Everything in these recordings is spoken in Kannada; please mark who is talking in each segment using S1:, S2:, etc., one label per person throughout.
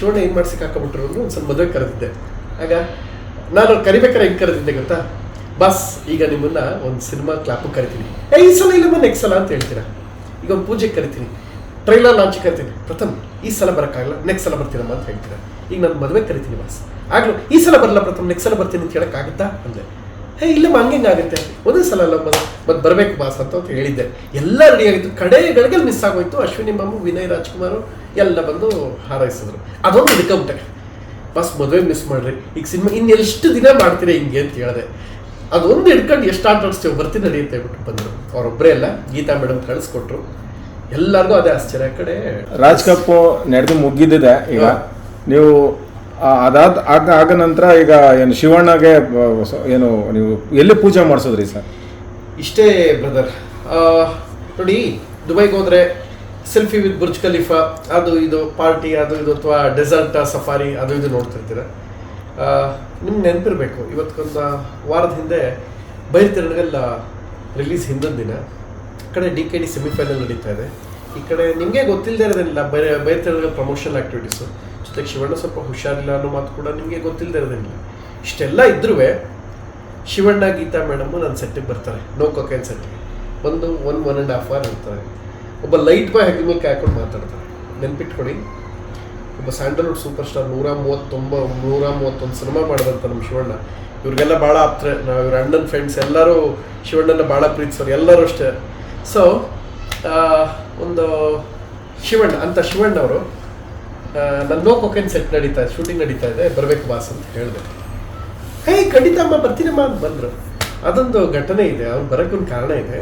S1: ಶಿವಣ್ಣ ಏನು ಮಾಡ್ಸಿ ಹಾಕೊಂಬಿಟ್ರು ಒಂದು ಸ್ವಲ್ಪ ಮದುವೆ ಕರೆದಿದ್ದೆ. ಆಗ ನಾನು ಕರಿಬೇಕಾರೆ ಹೆಂಗೆ ಕರೆದಿದ್ದೆ ಗೊತ್ತಾ? ಬಸ್, ಈಗ ನಿಮ್ಮನ್ನ ಒಂದು ಸಿನಿಮಾ ಕ್ಲಾಪಿಗೆ ಕರಿತೀನಿ. ಏ, ಈ ಸಲ ಇಲ್ಲಮ್ಮ ನೆಕ್ಸ್ಟ್ ಸಲ ಅಂತ ಹೇಳ್ತೀರಾ? ಈಗ ಒಂದು ಪೂಜೆಗೆ ಕರಿತೀನಿ. ಟ್ರೈಲರ್ ಲಾಂಚ್ ಕರಿತೀನಿ. ಪ್ರಥಮ್, ಈ ಸಲ ಬರೋಕ್ಕಾಗಲ್ಲ ನೆಕ್ಸ್ಟ್ ಸಲ ಬರ್ತೀನಮ್ಮ ಅಂತ ಹೇಳ್ತೀರಾ? ಈಗ ನಾನು ಮದುವೆ ಕರಿತೀನಿ ಬಸ್. ಆಗಲೂ ಈ ಸಲ ಬರಲ್ಲ ಪ್ರಥಮ್ ನೆಕ್ಸ್ಟ್ ಸಲ ಬರ್ತೀನಿ ಅಂತ ಹೇಳೋಕ್ಕಾಗುತ್ತಾ? ಅಂದೆ. ಹೇ ಇಲ್ಲಮ್ಮ ಹಂಗೆ ಆಗುತ್ತೆ. ಒಂದೇ ಸಲ ಅಲ್ಲ ಮತ್ತೆ ಬರಬೇಕು ಬಾಸ್ ಅಂತ ಅಂತ ಹೇಳಿದ್ದೆ. ಎಲ್ಲ ರೆಡಿ ಆಗಿತ್ತು. ಕಡೆ ಗಳಿಗೆ ಮಿಸ್ ಆಗೋಯ್ತು. ಅಶ್ವಿನಿ ಮಾಮು ವಿನಯ್ ರಾಜ್ಕುಮಾರು ಎಲ್ಲ ಬಂದು ಹಾರೈಸಿದ್ರು. ಅದೊಂದು ಹಿಡ್ಕೊಂಬಿಟ್ಟೆ ಬಸ್ ಮದುವೆ ಮಿಸ್ ಮಾಡ್ರಿ. ಈಗ ಸಿನಿಮಾ ಇನ್ನೆಷ್ಟು ದಿನ ಮಾಡ್ತೀರಿ ಹಿಂಗೆ ಅಂತ ಹೇಳಿದೆ. ಅದೊಂದು ಹಿಡ್ಕೊಂಡು ಎಷ್ಟು ಆಟ ಆಡಿಸ್ತೇವೆ ಬರ್ತೀನಿ ನಡೆಯುತ್ತೆ ಅಂತ ಹೇಳ್ಬಿಟ್ಟು ಬಂದರು. ಅವರೊಬ್ಬರೇ ಅಲ್ಲ ಗೀತಾ ಮೇಡಮ್ ಕಳಿಸ್ಕೊಟ್ರು. ಎಲ್ಲರಿಗೂ ಅದೇ ಆಶ್ಚರ್ಯ. ಕಡೆ
S2: ರಾಜ್ ಕಪ್ಪು ನಡೆದು ಮುಗಿದಿದೆ ಈಗ. ನೀವು ಅದಾದ ಆಗ ಆಗ ನಂತರ ಈಗ ಏನು ಶಿವಣ್ಣಗೆ ಏನು ನೀವು ಎಲ್ಲಿ ಪೂಜೆ ಮಾಡಿಸೋದ್ರಿ ಸರ್?
S1: ಇಷ್ಟೇ, ಬ್ರದರ್. ನೋಡಿ, ದುಬೈಗೆ ಹೋದರೆ ಸೆಲ್ಫಿ ವಿತ್ ಬುರ್ಜ್ ಖಲೀಫಾ, ಅದು ಇದು ಪಾರ್ಟಿ, ಅದು ಇದು ಅಥವಾ ಡೆಸರ್ಟ್, ಸಫಾರಿ, ಅದು ಇದು ನೋಡ್ತಿರ್ತೀರ. ನಿಮ್ಗೆ ನೆನಪಿರಬೇಕು, ಇವತ್ತೊಂದು ವಾರದ ಹಿಂದೆ ಬೈರ್ತಿರಣಗಲ್ ರಿಲೀಸ್ ಹಿಂದಿನ ದಿನ. ಕಡೆ ಡಿ ಕೆ ಡಿ ಸೆಮಿಫೈನಲ್ ನಡೀತಾ ಇದೆ. ಈ ಕಡೆ ನಿಮಗೆ ಗೊತ್ತಿಲ್ಲದೆ ಇರೋದಿಲ್ಲ ಬೈ ಬೈರ್ತಿರಣಗಲ್ ಪ್ರಮೋಷನ್ ಆ್ಯಕ್ಟಿವಿಟೀಸು ಜೊತೆಗೆ ಶಿವಣ್ಣ ಸ್ವಲ್ಪ ಹುಷಾರಿಲ್ಲ ಅನ್ನೋ ಮಾತು ಕೂಡ ನಿಮಗೆ ಗೊತ್ತಿಲ್ಲದೆ ಇರೋದಿಲ್ಲ ಇಷ್ಟೆಲ್ಲ ಇದ್ರೂ ಶಿವಣ್ಣ ಗೀತಾ ಮೇಡಮು ನನ್ನ ಸೆಟ್ಟಿಗೆ ಬರ್ತಾರೆ. ನೋ ಕೊಕೇನ್ ಸೆಟ್ಟಿಗೆ. ಒಂದು one one and half hour ಇರ್ತಾರೆ. ಒಬ್ಬ ಲೈಟ್ ಬಾಯ್ ಹೆಗ್ಲ ಮೇಲೆ ಹಾಕೊಂಡು ಮಾತಾಡ್ತಾರೆ. ನೆನ್ಪಿಟ್ಕೊಡಿ ಒಬ್ಬ ಸ್ಯಾಂಡಲ್ವುಡ್ ಸೂಪರ್ ಸ್ಟಾರ್ ನೂರ ಮೂವತ್ತೊಂಬ, ನೂರ ಮೂವತ್ತೊಂದು ಸಿನಿಮಾ ಮಾಡಿದಂತ ನಮ್ಮ ಶಿವಣ್ಣ. ಇವ್ರಿಗೆಲ್ಲ ಭಾಳ ಆಪ್ತಾರೆ. ನಾವು ಇವ್ರ ಅಣ್ಣನ ಫ್ರೆಂಡ್ಸ್ ಎಲ್ಲರೂ ಶಿವಣ್ಣನ ಭಾಳ ಪ್ರೀತಿಸೋರು ಎಲ್ಲರೂ ಅಷ್ಟೇ. ಸೊ ಒಂದು ಶಿವಣ್ಣ, ಅಂತ ಶಿವಣ್ಣ ಅವರು ನನ್ನ ನೋ ಕೊಕೇನ್ ಸೆಟ್ ನಡೀತಾ ಇದೆ ಶೂಟಿಂಗ್ ನಡೀತಾ ಇದೆ, ಬರಬೇಕು ಬಾಸ್ ಅಂತ ಹೇಳಿದೆ. ಹೇ, ಖಂಡಿತ ಅಮ್ಮ ಬರ್ತೀನಮ್ಮ ಅಂತ ಬಂದರು. ಅದೊಂದು ಘಟನೆ ಇದೆ ಅವ್ನು ಬರೋಕ್ಕೊಂದು ಕಾರಣ ಇದೆ.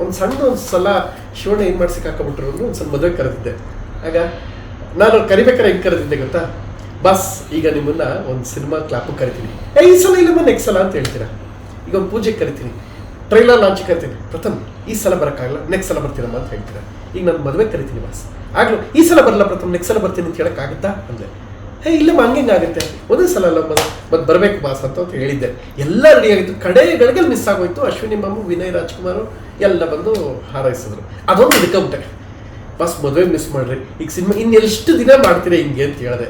S1: ಒಂದು ಸಣ್ಣ ಒಂದು ಸಲ ಶಿವಣ್ಣ ಏನು ಮಾಡ್ಸಕ್ಕೆ ಹಾಕೊಂಬಿಟ್ರು ಒಂದು ಸ್ವಲ್ಪ ಮದುವೆ ಕರೆದಿದ್ದೆ. ಆಗ ನಾನು ಕರಿಬೇಕಾರೆ ಹೆಂಗೆ ಕರೆದಿದ್ದೆ ಗೊತ್ತಾ? ಬಸ್, ಈಗ ನಿಮ್ಮನ್ನ ಒಂದು ಸಿನಿಮಾ ಕ್ಲಾಪಿಗೆ ಕರಿತೀನಿ. ಏ, ಈ ಸಲ ಇಲ್ಲಮ್ಮ ನೆಕ್ಸ್ಟ್ ಸಲ ಅಂತ ಹೇಳ್ತೀರಾ? ಈಗ ಒಂದು ಪೂಜೆಗೆ ಕರಿತೀನಿ. ಟ್ರೈಲರ್ ಲಾಂಚ್ ಕರಿತೀನಿ. ಪ್ರಥಮ್, ಈ ಸಲ ಬರೋಕ್ಕಾಗಲ್ಲ ನೆಕ್ಸ್ಟ್ ಸಲ ಬರ್ತೀನಮ್ಮ ಅಂತ ಹೇಳ್ತೀರಾ? ಈಗ ನಾನು ಮದುವೆ ಕರಿತೀನಿ ಬಸ್. ಆಗ್ಲೂ ಈ ಸಲ ಬರಲ್ಲ ಪ್ರಥಮ್ ನೆಕ್ಸ್ಟ್ ಸಲ ಬರ್ತೀನಿ ಅಂತ ಹೇಳೋಕ್ಕಾಗುತ್ತಾ ಅಂದೆ. ಹೇ ಇಲ್ಲಮ್ಮ ಹಂಗೆ ಆಗುತ್ತೆ? ಒಂದೇ ಸಲ ಅಲ್ಲ ಬಸ್ ಮತ್ತೆ ಬರಬೇಕು ಬಾಸ್ ಅಂತ ಅಂತ ಹೇಳಿದ್ದೆ. ಎಲ್ಲ ರೆಡಿ ಆಗಿತ್ತು. ಕಡೆ ಗಳಿಗೆ ಮಿಸ್ ಆಗೋಯ್ತು. ಅಶ್ವಿನಿ ಮಾಮು, ವಿನಯ್, ರಾಜ್ಕುಮಾರು ಎಲ್ಲ ಬಂದು ಹಾರೈಸಿದ್ರು. ಅದೊಂದು ಹಿಡ್ಕೊಂಬಿಟ್ಟೆ ಬಸ್, ಮದುವೆ ಮಿಸ್ ಮಾಡ್ರಿ. ಈಗ ಸಿನಿಮಾ, ಇನ್ನೆಷ್ಟು ದಿನ ಮಾಡ್ತೀರಾ ಹಿಂಗೆ ಅಂತ ಹೇಳಿದೆ.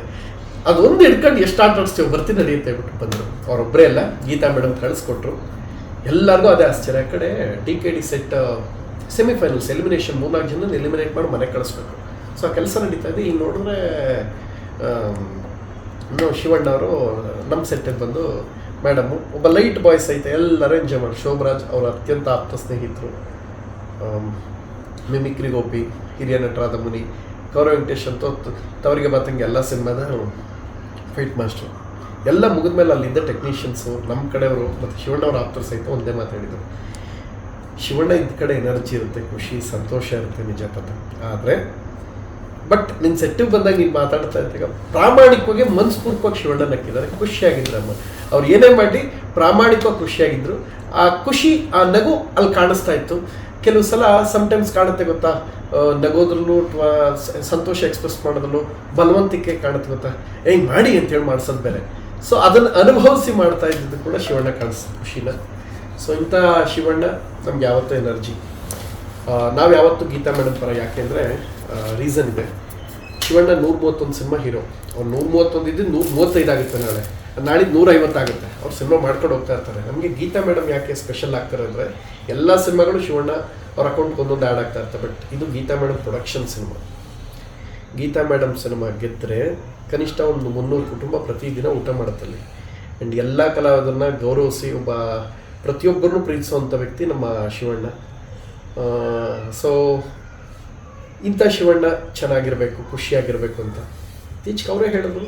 S1: ಅದೊಂದು ಹಿಡ್ಕೊಂಡು ಎಷ್ಟು ಆಟ ಆಡಿಸ್ತೀವಿ ಬರ್ತೀನಿ ನಡಿ ಅಂತ ಹೇಳ್ಬಿಟ್ಟು ಬಂದರು. ಅವರೊಬ್ಬರೇ ಅಲ್ಲ, ಗೀತಾ ಮೇಡಮ್ ಕಳಿಸ್ಕೊಟ್ರು. ಎಲ್ಲರಿಗೂ ಅದೇ ಆಶ್ಚರ್ಯ. ಕಡೆ D K D set semifinals elimination ಮೂರ್ನಾಲ್ಕು ಜನ ಎಲಿಮಿನೇಟ್ ಮಾಡಿ ಮನೆಗೆ ಕಳಿಸ್ಬೇಕು. ಸೊ ಆ ಕೆಲಸ ನಡೀತಾ ಇದೆ. ಈಗ ನೋಡಿದ್ರೆ ಇನ್ನು ಶಿವಣ್ಣ ಅವರು, ನಮ್ಮ ಸೆಟ್ಟಿಗೆ ಬಂದು, ಮೇಡಮು, ಒಬ್ಬ ಲೈಟ್ ಬಾಯ್ಸ್ ಐತೆ ಎಲ್ಲರೂ ಎಂಜಾಯ್ ಮಾಡಿ. ಶೋಭರಾಜ್ ಅವರು ಅತ್ಯಂತ ಆಪ್ತ ಸ್ನೇಹಿತರು. ಮಿಮಿಕ್ರಿ ಗೋಪಿ, ಹಿರಿಯ ನಟರಾದ ಮುನಿ ಗೌರವ ವೆಂಕಟೇಶ್ ಅಂತ ತವರಿಗೆ ಬಾತಂಗೆ ಎಲ್ಲ ಸಿನಿಮಾದ ಫೈಟ್ ಮಾಸ್ಟ್ರು ಎಲ್ಲ ಮುಗಿದ ಮೇಲೆ ಅಲ್ಲಿದ್ದ ಟೆಕ್ನಿಷಿಯನ್ಸು ನಮ್ಮ ಕಡೆಯವರು ಮತ್ತು ಶಿವಣ್ಣವ್ರ ಆಪ್ತರು ಸಹಿತ ಒಂದೇ ಮಾತಾಡಿದರು ಶಿವಣ್ಣ ಇದ್ದ ಕಡೆ ಎನರ್ಜಿ ಇರುತ್ತೆ, ಖುಷಿ, ಸಂತೋಷ ಇರುತ್ತೆ ನಿಜ ಪದ. ಆದರೆ ಬಟ್ ನಿನ್ನ ಸೆಟ್ಟಿಗೆ ಬಂದಾಗ ನೀನು ಮಾತಾಡ್ತಾ ಇದ್ದಾಗ ಪ್ರಾಮಾಣಿಕವಾಗಿ ಮನಸ್ಪೂರ್ವಕವಾಗಿ ಶಿವಣ್ಣನ ಹಾಕಿದ್ದಾರೆ. ಖುಷಿಯಾಗಿದ್ರು ಅಮ್ಮ. ಅವ್ರು ಏನೇ ಮಾಡಿ ಪ್ರಾಮಾಣಿಕವಾಗಿ ಖುಷಿಯಾಗಿದ್ರು. ಆ ಖುಷಿ, ಆ ನಗು ಅಲ್ಲಿ ಕಾಣಿಸ್ತಾ ಇತ್ತು. ಕೆಲವು ಸಲ ಸಮ್ಟೈಮ್ಸ್ ಕಾಣುತ್ತೆ ಗೊತ್ತಾ? ನಗೋದ್ರೂ ಅಥವಾ ಸಂತೋಷ ಎಕ್ಸ್ಪ್ರೆಸ್ ಮಾಡೋದ್ರಲ್ಲೂ ಬಲವಂತಿಕೆ ಕಾಣುತ್ತೆ ಗೊತ್ತಾ? ಏಯ್, ಮಾಡಿ ಅಂತೇಳಿ ಮಾಡಿಸೋದು ಬೇರೆ. ಸೊ ಅದನ್ನು ಅನುಭವಿಸಿ ಮಾಡ್ತಾ ಇದ್ದಿದ್ದು ಕೂಡ ಶಿವಣ್ಣ ಕಾಣಿಸ್ತು ಖುಷಿನ. ಸೊ ಇಂಥ ಶಿವಣ್ಣ ನಮ್ಗೆ ಯಾವತ್ತೂ ಎನರ್ಜಿ ನಾವು ಯಾವತ್ತೂ ಗೀತಾ ಮೇಡಮ್ ಪರ ಯಾಕೆಂದರೆ ರೀಸನ್ ಇದೆ. ಶಿವಣ್ಣ ನೂರ ಮೂವತ್ತೊಂದು ಸಿನಿಮಾ ಹೀರೋ ಅವ್ರು ನೂರ ಮೂವತ್ತೊಂದು ಇದ್ದು ನೂರ ಮೂವತ್ತೈದು ಆಗುತ್ತೆ ನಾಳೆ. ನಾಳೆ ನೂರ ಐವತ್ತಾಗುತ್ತೆ ಅವ್ರು ಸಿನಿಮಾ ಮಾಡ್ಕೊಂಡು ಹೋಗ್ತಾ ಇರ್ತಾರೆ. ನಮಗೆ ಗೀತಾ ಮೇಡಮ್ ಯಾಕೆ ಸ್ಪೆಷಲ್ ಆಗ್ತಾರೆ ಅಂದರೆ, ಎಲ್ಲ ಸಿನಿಮಾಗಳು ಶಿವಣ್ಣ ಅವ್ರ ಅಕೌಂಟ್ಗೆ ಒಂದೊಂದು ಆ್ಯಡ್ ಆಗ್ತಾ ಇರ್ತಾರೆ ಬಟ್ ಇದು Geetha madam production cinema Geetha madam cinema ಗೆದ್ದರೆ ಕನಿಷ್ಠ ಒಂದು ಮುನ್ನೂರು ಕುಟುಂಬ ಪ್ರತಿದಿನ ಊಟ ಮಾಡುತ್ತಲ್ಲಿ ಆ್ಯಂಡ್ ಎಲ್ಲ ಕಲಾವಿದರನ್ನ ಗೌರವಿಸಿ ಒಬ್ಬ ಪ್ರತಿಯೊಬ್ಬರನ್ನು ಪ್ರೀತಿಸುವಂಥ ವ್ಯಕ್ತಿ ನಮ್ಮ ಶಿವಣ್ಣ. ಸೊ ಇಂಥ ಶಿವಣ್ಣ ಚೆನ್ನಾಗಿರಬೇಕು, ಖುಷಿಯಾಗಿರಬೇಕು ಅಂತ. ಇತ್ತೀಚೆಗೆ ಅವರೇ ಹೇಳಿದ್ರು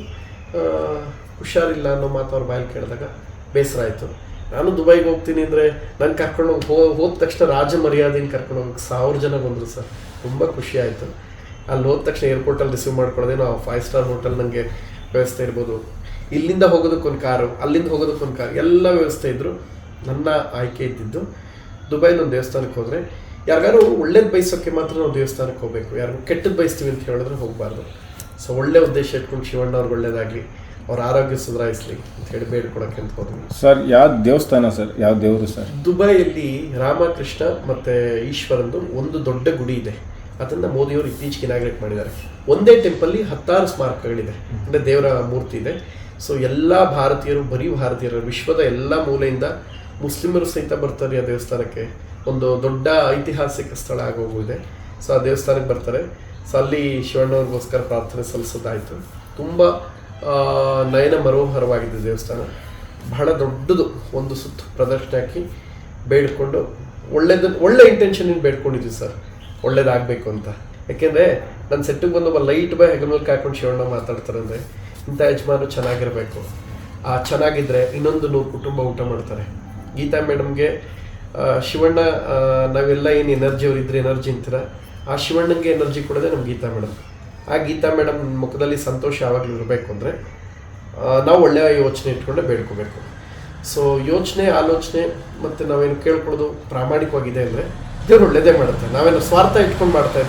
S1: ಹುಷಾರಿಲ್ಲ ಅನ್ನೋ ಮಾತು ಅವ್ರ ಬಾಯಲ್ಲಿ ಕೇಳಿದಾಗ ಬೇಸರ ಆಯಿತು. ನಾನು ದುಬೈಗೆ ಹೋಗ್ತೀನಿ ಅಂದರೆ ನಾನು ಕರ್ಕೊಂಡು ಹೋ, ಹೋದ ತಕ್ಷಣ ರಾಜ ಮರ್ಯಾದೆನ ಕರ್ಕೊಂಡು ಹೋಗಕ್ಕೆ ಸಾವಿರ ಜನ ಬಂದರು ಸರ್. ತುಂಬ ಖುಷಿ ಆಯಿತು. ಅಲ್ಲಿ ಹೋದ ತಕ್ಷಣ ಏರ್ಪೋರ್ಟಲ್ಲಿ ರಿಸೀವ್ ಮಾಡ್ಕೊಳ್ಳೋದೇನೋ ಫೈವ್ ಸ್ಟಾರ್ ಹೋಟೆಲ್ ನನಗೆ ವ್ಯವಸ್ಥೆ ಇರ್ಬೋದು. ಇಲ್ಲಿಂದ ಹೋಗೋದಕ್ಕೊಂದು ಕಾರು, ಅಲ್ಲಿಂದ ಹೋಗೋದಕ್ಕೊಂದು ಕಾರು, ಎಲ್ಲ ವ್ಯವಸ್ಥೆ ಇದ್ದರು ನನ್ನ ಆಯ್ಕೆ ಇದ್ದಿದ್ದು ದುಬೈಲಿ ಒಂದು ದೇವಸ್ಥಾನಕ್ಕೆ ಹೋದರೆ ಯಾರಿಗಾರು ಒಳ್ಳೇದು ಬಯಸೋಕ್ಕೆ ಮಾತ್ರ ನಾವು ದೇವಸ್ಥಾನಕ್ಕೆ ಹೋಗಬೇಕು. ಯಾರಿಗೂ ಕೆಟ್ಟದ್ದು ಬಯಸ್ತೀವಿ ಅಂತ ಹೇಳಿದ್ರೆ ಹೋಗಬಾರ್ದು. ಸೊ ಒಳ್ಳೆ ಉದ್ದೇಶ ಇಟ್ಕೊಂಡು ಶಿವಣ್ಣ ಅವ್ರಿಗೆ ಒಳ್ಳೇದಾಗಲಿ ಅವ್ರ ಆರೋಗ್ಯ ಸುಧಾರಿಸಲಿ ಅಂತ ಹೇಳಿ ಬೇಡ್ಕೊಳಕ್ಕೆ ಅಂತ ಹೋದ್ವಿ.
S2: ಸರ್ ಯಾವ ದೇವಸ್ಥಾನ ಸರ್? ಯಾವ ದೇವರು ಸರ್?
S1: ದುಬೈಯಲ್ಲಿ ರಾಮಕೃಷ್ಣ ಮತ್ತು ಈಶ್ವರಂದು ಒಂದು ದೊಡ್ಡ ಗುಡಿ ಇದೆ. ಅದನ್ನು ಮೋದಿಯವರು ಇತ್ತೀಚೆಗೆ ಇನಾಗ್ರೇಟ್ ಮಾಡಿದ್ದಾರೆ. ಒಂದೇ ಟೆಂಪಲ್ಲಿ ಹತ್ತಾರು ಸ್ಮಾರಕಗಳಿದೆ. ಅಂದರೆ ದೇವರ ಮೂರ್ತಿ ಇದೆ. ಸೊ ಎಲ್ಲ ಭಾರತೀಯರು ಬರೀ ಭಾರತೀಯರು ವಿಶ್ವದ ಎಲ್ಲ ಮೂಲೆಯಿಂದ ಮುಸ್ಲಿಮರು ಸಹಿತ ಬರ್ತಾರೆ ಆ ದೇವಸ್ಥಾನಕ್ಕೆ. ಒಂದು ದೊಡ್ಡ ಐತಿಹಾಸಿಕ ಸ್ಥಳ ಆಗೋಗಿದೆ. ಸೊ ಆ ದೇವಸ್ಥಾನಕ್ಕೆ ಬರ್ತಾರೆ. ಸೊ ಅಲ್ಲಿ ಶಿವಣ್ಣವ್ರಿಗೋಸ್ಕರ ಪ್ರಾರ್ಥನೆ ಸಲ್ಲಿಸೋದಾಯಿತು. ತುಂಬ ನಯನ ಮನೋಹರವಾಗಿದೆ ದೇವಸ್ಥಾನ. ಬಹಳ ದೊಡ್ಡದು ಒಂದು ಸುತ್ತು ಪ್ರದರ್ಶನ ಹಾಕಿ ಬೇಡ್ಕೊಂಡು ಒಳ್ಳೇದು, ಒಳ್ಳೆ ಇಂಟೆನ್ಷನ್ ಬೇಡ್ಕೊಂಡಿದ್ವಿ ಸರ್. ಒಳ್ಳೇದಾಗಬೇಕು ಅಂತ. ಯಾಕೆಂದರೆ ನನ್ನ ಸೆಟ್ಟಿಗೆ ಬಂದು ಒಬ್ಬ ಲೈಟ್ ಬೈ ಹೆಗಲ ಮೇಲೆ ಹಾಕೊಂಡು ಶಿವಣ್ಣ ಮಾತಾಡ್ತಾರೆ ಅಂದರೆ ಇಂಥ ಯಜಮಾನು ಚೆನ್ನಾಗಿರಬೇಕು. ಆ ಚೆನ್ನಾಗಿದ್ರೆ ಇನ್ನೊಂದು ನೂರು ಕುಟುಂಬ ಊಟ ಮಾಡ್ತಾರೆ. ಗೀತಾ ಮೇಡಮ್ಗೆ ಶಿವಣ್ಣ ನಾವೆಲ್ಲ ಏನು ಎನರ್ಜಿ ಅವ್ರು ಇದ್ರೆ ಎನರ್ಜಿ ಅಂತೀರ? ಆ ಶಿವಣ್ಣಂಗೆ ಎನರ್ಜಿ ಕೊಡೋದೇ ನಮ್ಮ ಗೀತಾ ಮೇಡಮ್. ಆ ಗೀತಾ ಮೇಡಮ್ ಮುಖದಲ್ಲಿ ಸಂತೋಷ ಯಾವಾಗಲೂ ಇರಬೇಕು ಅಂದರೆ ನಾವು ಒಳ್ಳೆಯ ಯೋಚನೆ ಇಟ್ಕೊಂಡೆ ಬೇಡ್ಕೋಬೇಕು. ಸೊ ಯೋಚನೆ, ಆಲೋಚನೆ ಮತ್ತು ನಾವೇನು ಕೇಳ್ಕೊಳ್ಳೋದು ಪ್ರಾಮಾಣಿಕವಾಗಿದೆ ಅಂದರೆ, ದೇವ್ರು ಒಳ್ಳೆಯದೇ ಮಾಡುತ್ತೆ. ನಾವೇನು ಸ್ವಾರ್ಥ ಇಟ್ಕೊಂಡು ಮಾಡ್ತಾ